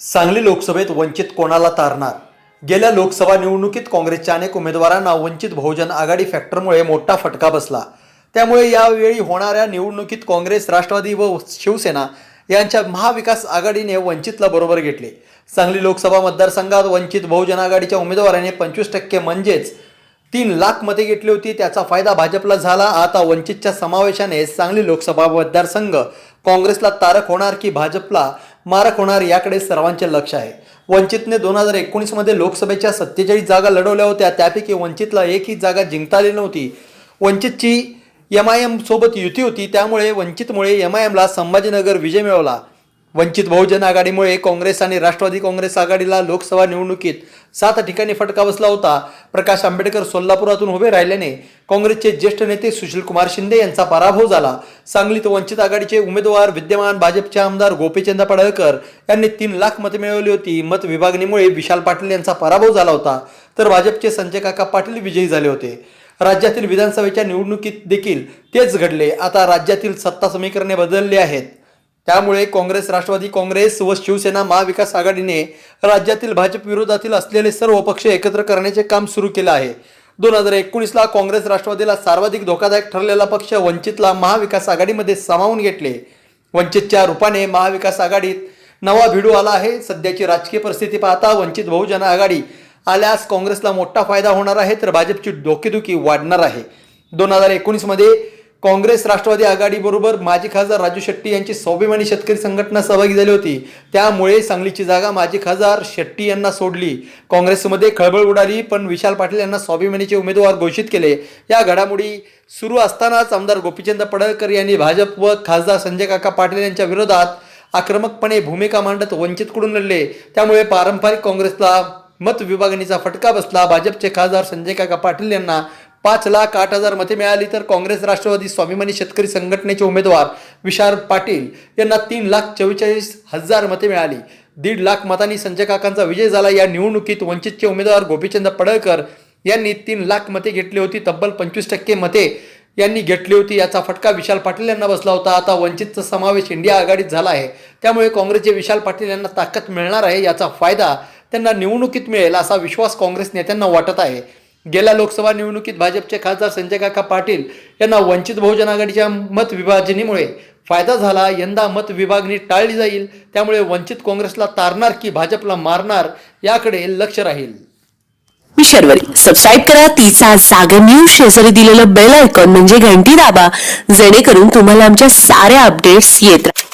सांगली लोकसभेत वंचित कोणाला तारणार? गेल्या लोकसभा निवडणुकीत काँग्रेसच्या अनेक उमेदवारांना वंचित बहुजन आघाडी फॅक्टरमुळे मोठा फटका बसला. त्यामुळे यावेळी होणाऱ्या निवडणुकीत काँग्रेस राष्ट्रवादी व शिवसेना यांच्या महाविकास आघाडीने वंचितला बरोबर घेतले. सांगली लोकसभा मतदारसंघात वंचित बहुजन आघाडीच्या उमेदवाराने पंचवीस टक्के म्हणजेच तीन लाख मते घेतली होती. त्याचा फायदा भाजपला झाला. आता वंचितच्या समावेशाने सांगली लोकसभा मतदारसंघ काँग्रेसला तारक होणार की भाजपला मारक होणार याकडे सर्वांचे लक्ष आहे. वंचितने दोन हजार एकोणीसमध्ये लोकसभेच्या सत्तेचाळीस जागा लढवल्या होत्या. त्यापैकी वंचितला एकही जागा जिंकता आली नव्हती. वंचितची एम आय एमसोबत युती होती. त्यामुळे वंचितमुळे एम आय एमला संभाजीनगर विजय मिळवला. वंचित बहुजन आघाडीमुळे काँग्रेस आणि राष्ट्रवादी काँग्रेस आघाडीला लोकसभा निवडणुकीत सात ठिकाणी फटका बसला होता. प्रकाश आंबेडकर सोलापुरातून उभे राहिल्याने काँग्रेसचे ज्येष्ठ नेते सुशीलकुमार शिंदे यांचा पराभव झाला. सांगलीत वंचित आघाडीचे उमेदवार विद्यमान भाजपचे आमदार गोपीचंद पडळकर यांनी तीन लाख मते मिळवली होती. मत विभागणीमुळे विशाल पाटील यांचा पराभव झाला होता. तर भाजपचे संजय काका पाटील विजयी झाले होते. राज्यातील विधानसभेच्या निवडणुकीत देखील तेच घडले. आता राज्यातील सत्ता समीकरणे बदलली आहेत. त्यामुळे काँग्रेस राष्ट्रवादी काँग्रेस व शिवसेना महाविकास आघाडीने राज्यातील भाजप विरोधातील असलेले सर्व पक्ष एकत्र करण्याचे काम सुरू केलं आहे. दोन हजार एकोणीसला काँग्रेस राष्ट्रवादीला सर्वाधिक धोकादायक ठरलेला पक्ष वंचितला महाविकास आघाडीमध्ये सामावून घेतले. वंचितच्या रूपाने महाविकास आघाडीत नवा भिडू आला आहे. सध्याची राजकीय परिस्थिती पाहता वंचित बहुजन आघाडी आल्यास काँग्रेसला मोठा फायदा होणार आहे तर भाजपची डोकेदुखी वाढणार आहे. दोन हजार एकोणीसमध्ये काँग्रेस राष्ट्रवादी आघाडीबरोबर माजी खासदार राजू शेट्टी यांची स्वाभिमानी शेतकरी संघटना सहभागी झाली होती. त्यामुळे सांगलीची जागा माजी खासदार शेट्टी यांना सोडली. काँग्रेसमध्ये खळबळ उडाली पण विशाल पाटील यांना स्वाभिमानीचे उमेदवार घोषित केले. या घडामोडी सुरू असतानाच आमदार गोपीचंद पडळकर यांनी भाजप व खासदार संजय काका पाटील यांच्या विरोधात आक्रमकपणे भूमिका मांडत वंचितकडून लढले. त्यामुळे पारंपरिक काँग्रेसला मत विभागणीचा फटका बसला. भाजपचे खासदार संजय काका पाटील यांना पाच लाख आठ हजार मते मिळाली तर काँग्रेस राष्ट्रवादी स्वाभिमानी शेतकरी संघटनेचे उमेदवार विशाल पाटील यांना तीन लाख चव्वेचाळीस हजार मते मिळाली. दीड लाख मतांनी संजय काकांचा विजय झाला. या निवडणुकीत वंचितचे उमेदवार गोपीचंद पडळकर यांनी तीन लाख मते घेतली होती. तब्बल पंचवीस टक्के मते यांनी घेतली होती. याचा फटका विशाल पाटील यांना बसला होता. आता वंचितचा समावेश इंडिया आघाडीत झाला आहे. त्यामुळे काँग्रेसचे विशाल पाटील यांना ताकद मिळणार आहे याचा फायदा त्यांना निवडणुकीत मिळेल असा विश्वास काँग्रेस नेत्यांना वाटत आहे. गेल्या लोकसभा निवडणुकीत भाजपचे खासदार संजय काका पाटील यांना वंचित बहुजन आघाडीच्या मतविभाजनीमुळे फायदा झाला. यंदा मत विभागणी टाळली जाईल. त्यामुळे वंचित काँग्रेसला तारणार की भाजपला मारणार याकडे लक्ष राहील. मी शर्वरी. सबस्क्राईब करा. तिचा जागर न्यूज शेजारी दिलेलं बेल आयकॉन म्हणजे घंटी दाबा. जेणेकरून तुम्हाला आमच्या साऱ्या अपडेट्स येत राहतील